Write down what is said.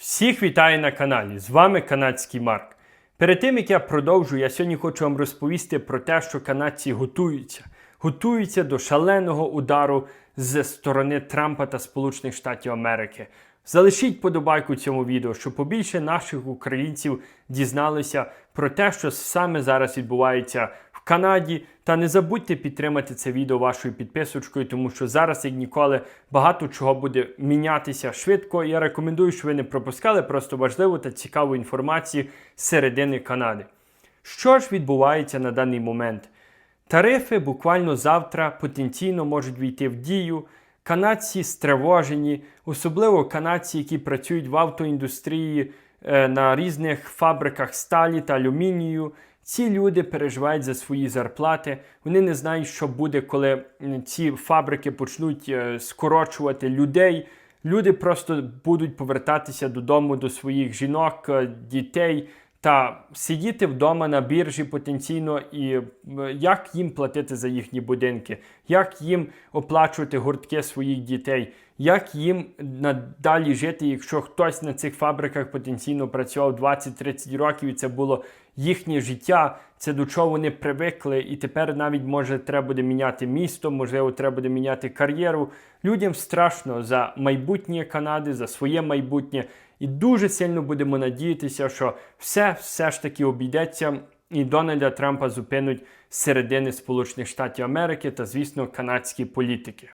Всіх вітаю на каналі. З вами канадський Марк. Перед тим як я продовжу, я сьогодні хочу вам розповісти про те, що канадці готуються. Готуються до шаленого удару з сторони Трампа та Сполучених Штатів Америки. Залишіть подобайку цьому відео, щоб побільше наших українців дізналися про те, що саме зараз відбувається в Канаді. Та не забудьте підтримати це відео вашою підписочкою, тому що зараз, як ніколи, багато чого буде мінятися швидко. Я рекомендую, щоб ви не пропускали просто важливу та цікаву інформацію з середини Канади. Що ж відбувається на даний момент? Тарифи буквально завтра потенційно можуть війти в дію. Канадці стривожені, особливо канадці, які працюють в автоіндустрії е, на різних фабриках сталі та алюмінію. Ці люди переживають за свої зарплати. Вони не знають, що буде, коли ці фабрики почнуть е, скорочувати людей. Люди просто будуть повертатися додому до своїх жінок, е, дітей та сидіти вдома на біржі потенційно і як їм платити за їхні будинки, як їм оплачувати гуртки своїх дітей, як їм надалі жити, якщо хтось на цих фабриках потенційно працював 20-30 років, і це було їхнє життя, це до чого вони привикли, і тепер навіть може треба буде міняти місто, можливо, треба буде міняти кар'єру. Людям страшно за майбутнє Канади, за своє майбутнє. І дуже сильно будемо надіятися, що все все ж таки обійдеться, і Дональда Трампа зупинуть з середини Сполучених Штатів Америки та, звісно, канадські політики.